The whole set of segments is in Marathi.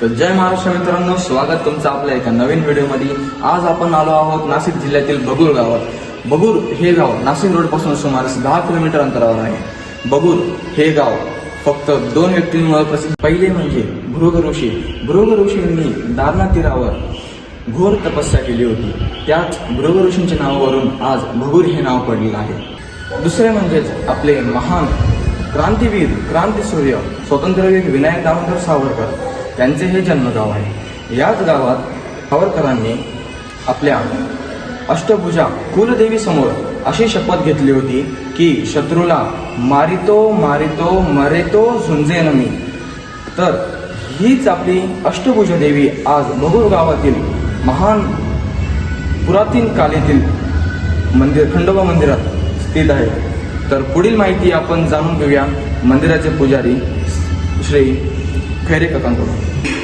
तर जय महाराष्ट्र मित्रांनो स्वागत तुमचं आपल्या एका नवीन व्हिडिओमध्ये. आज आपण आलो आहोत नाशिक जिल्ह्यातील बगूर गावात. बगूर हे गाव नाशिक रोडपासून सुमारे दहा किलोमीटर अंतरावर आहे. बगूर हे गाव फक्त दोन व्यक्तींमुळे प्रसिद्ध. पहिले म्हणजे भृग ऋषी. भृग ऋषींनी दारणा तीरावर घोर तपस्या केली होती. त्याच भृग ऋषींच्या नावावरून आज भगूर हे नाव पडलेलं आहे. दुसरे म्हणजेच आपले महान क्रांतीवीर क्रांतीसूर्य स्वातंत्र्यवीर विनायक दामोदर सावरकर. त्यांचे हे जन्मगाव आहे. याच गावात सावरकरांनी आपल्या अष्टभुजा कुलदेवी समोर अशी शपथ घेतली होती की शत्रूला मारितो मारितो मरेतो झुंजेन मी. तर हीच आपली अष्टभुजा देवी आज बगूर गावातील महान पुरातन कालेतील मंदिर खंडोबा मंदिरात स्थित आहे. तर पुढील माहिती आपण जाणून घेऊया. मंदिराचे पुजारी श्री 帰れかかんころ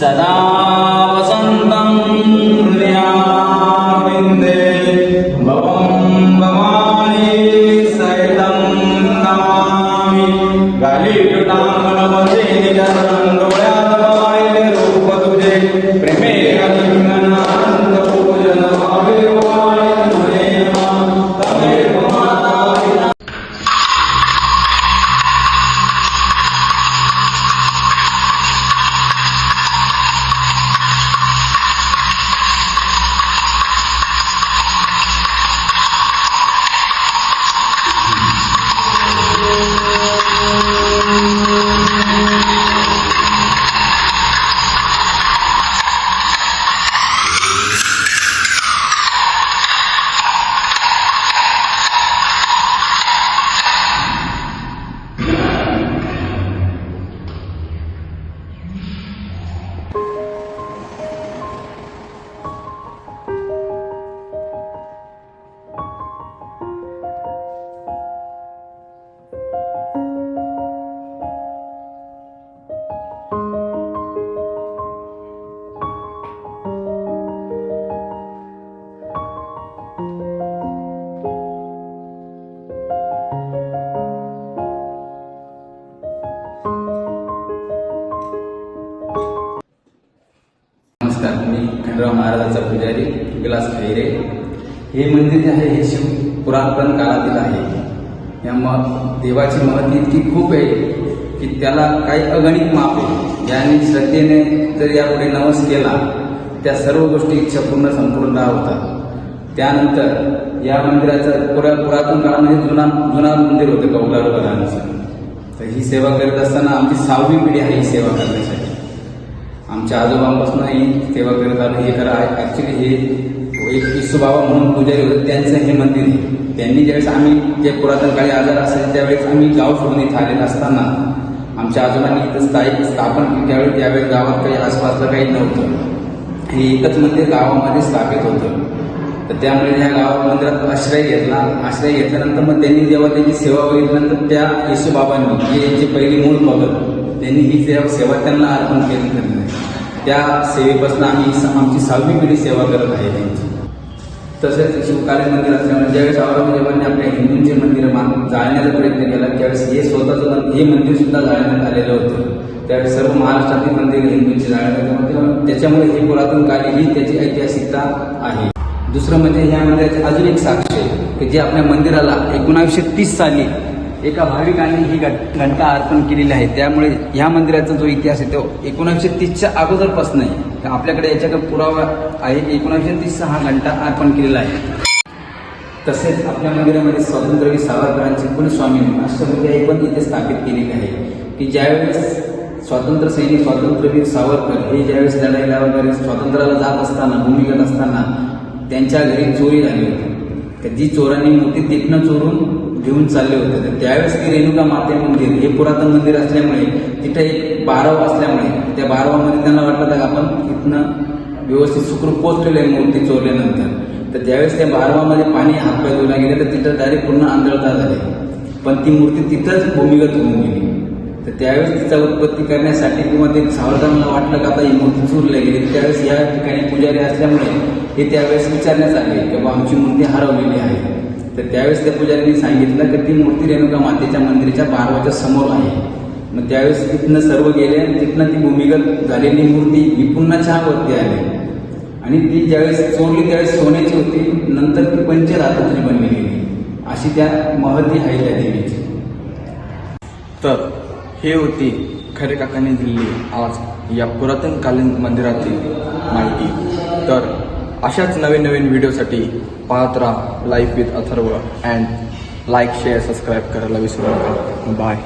सदा वसन्तं हृदयाविन्दे नमस्कार मी खंडराव महाराजाचा पुजारी विलास खैरे. हे मंदिर जे आहे हे शिव पुरातन काळातील आहे. या म देवाची महती इतकी खूप आहे की त्याला काही अगणित माप आहे. ज्यांनी श्रद्धेने जर यापुढे नवस केला त्या सर्व गोष्टी इच्छा पूर्ण संपूर्ण होतात. त्यानंतर या मंदिराचं पुरा पुरातन काळामध्ये म्हणजे जुना जुना मंदिर होतं कौलारू घराण्याचं तर ही सेवा करत असताना आमची सहावी पिढी आहे ही सेवा करण्यासाठी. आमच्या आजोबांपासून ही सेवा करत आलो. हे खरं आहे. ऍक्च्युली हे एक विश्व बाबा म्हणून पुजारी होते. त्यांचं हे मंदिर त्यांनी ज्यावेळेस आम्ही जे पुरातन काळी आजार असायचे त्यावेळेस आम्ही गाव सोडून इथं आलेलं असताना आमच्या आजोबांनी इथं स्थायिक स्थापन त्यावेळेस त्यावेळी त्यावेळेस गावात काही आसपासला काही नव्हतं. हे एकच मंदिर गावामध्ये स्थापित होतं. तर त्यामुळे ह्या गावात मंदिरात आश्रय घेतला. आश्रय घेतल्यानंतर मग त्यांनी जेव्हा त्यांची सेवा बघितल्यानंतर त्या येशूबाबांनी जे यांची पहिली मूळ भगत त्यांनी ही सेवा सेवा त्यांना अर्पण केली आहे त्या सेवेपासून आम्ही स- आमची सहावी पिढी सेवा करत आहे त्यांची. तसेच शिवकाली मंदिर असल्यामुळे ज्यावेळेस औरंगजेबाने आपल्या हिंदूंचे मंदिर मान जाळण्याचा प्रयत्न केला त्यावेळेस हे स्वतःचं हे मंदिर सुद्धा जाळण्यात आलेलं होतं. त्यावेळेस सर्व महाराष्ट्रातील मंदिर हिंदूंची जाळण्यात आली त्याच्यामुळे हे पुरातन काली ही त्याची ऐतिहासिकता आहे. दुसरं म्हणजे ह्या मंदिराची अजून एक साक्ष आहे की जे आपल्या मंदिराला एकोणावीसशे तीस साली एका भाविकांनी ही घट- घंटा अर्पण केलेली आहे. त्यामुळे ह्या मंदिराचा जो इतिहास आहे तो एकोणीसशे तीसच्या अगोदरपासून आहे. आपल्याकडे याच्याकडे पुरावा आहे एकोणीसशे तीसचा हा घंटा अर्पण केलेला आहे. तसेच आपल्या मंदिरामध्ये स्वातंत्र्यवीर सावरकरांची पुण्यस्वामी अष्टभुती आई पण इथे स्थापित केलेली आहे. की ज्यावेळेस स्वातंत्र्य सैनिक स्वातंत्र्यवीर सावरकर हे ज्यावेळेस लढाईला वगैरे स्वातंत्र्याला जात असताना भूमिगत असताना त्यांच्या घरी चोरी झाली होती. तर जी चोरांनी मूर्ती तिथनं चोरून घेऊन चालले होते. तर त्यावेळेस ती रेणुका माते मंदिर हे पुरातन मंदिर असल्यामुळे तिथं एक बारव असल्यामुळे त्या बारवामध्ये त्यांना वाटलं तर आपण इथनं व्यवस्थित सुखरूप पोचलेलं आहे मूर्ती चोरल्यानंतर. तर ज्यावेळेस त्या बारवामध्ये पाणी हातपाय धुला गेले तर तिथं डायरेक्ट पूर्ण आंधळता झाली. पण ती मूर्ती तिथंच भूमिगत होऊन गेली. तर त्यावेळेस तिचा उत्पत्ती करण्यासाठी किंवा ते सावरकरांना वाटलं का आता ही मूर्ती चोरली गेली त्यावेळेस या ठिकाणी पुजारी असल्यामुळे हे त्यावेळेस विचारण्यात आले की बाबा आमची मूर्ती हरवलेली आहे. तर त्यावेळेस त्या पुजाऱ्यांनी सांगितलं की ती मूर्ती रेणुका मातेच्या मंदिराच्या बारवाच्या समोर आहे. मग त्यावेळेस तिथनं सर्व गेले आणि तिथनं ती भूमिगत झालेली मूर्ती ही पुन्हा छान आली. आणि ती ज्यावेळेस चोरली त्यावेळेस सोन्याची होती. नंतर ती पंचधातूची बनली गेली अशी त्या महती आहे त्या देवीची. तर हे होती खरे काकाने दिलेली आज या पुरातन कालीन मंदिरातील माहिती. तर अशाच नवीन नवीन व्हिडिओसाठी पाहत राहा life with Atharva and like share subscribe करायला विसरू नका. बाय